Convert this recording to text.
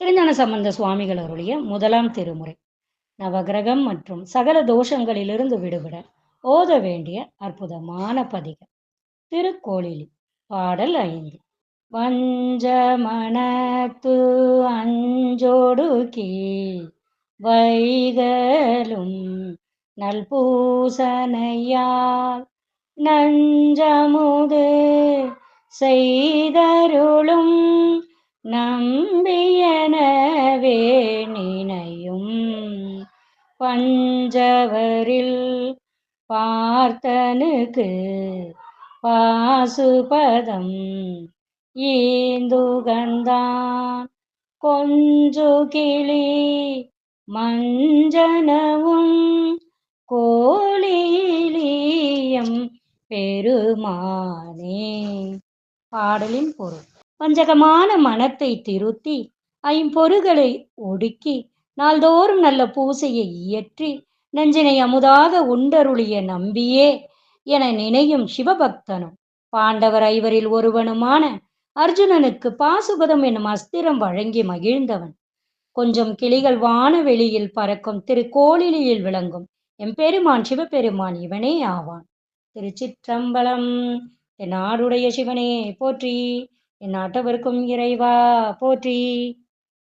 திருஞான சம்பந்த சுவாமிகள் அருளிய முதலாம் திருமுறை. நவகிரகம் மற்றும் சகல தோஷங்களிலிருந்து விடுபட ஓத வேண்டிய அற்புதமான பதிகம். திருக்கோளிலி பாடல் ஐந்து. வஞ்சமனத்து அஞ்சோடு கீழ் வைகளும் நல்பூசனையால் நஞ்சமுது செய்தருளும் நம்பிய நினையும். பஞ்சவரில் பார்த்தனுக்கு பாசுபதம் ஈந்துகந்தான். கொஞ்சு கிளி மஞ்சனவும் கோழிலியம் பெருமானே. பாடலின் பொருள். வஞ்சகமான மனத்தை திருத்தி ஐம்பொருகளை ஒடுக்கி நாள்தோறும் நல்ல பூசையை இயற்றி நெஞ்சினை அமுதாக உண்டருளிய நம்பியே என நினையும் சிவபக்தனும். பாண்டவர் ஐவரில் ஒருவனுமான அர்ஜுனனுக்கு பாசுபதம் என்னும் அஸ்திரம் வழங்கி மகிழ்ந்தவன். கொஞ்சம் கிளிகள் வானவெளியில் பறக்கும் திருக்கோளிலியில் விளங்கும் எம்பெருமான் சிவபெருமான் இவனே ஆவான். திருச்சிற்றம்பலம் என் நாடுடைய சிவனே போற்றி என் நாட்டவருக்கும் இறைவா போற்றி.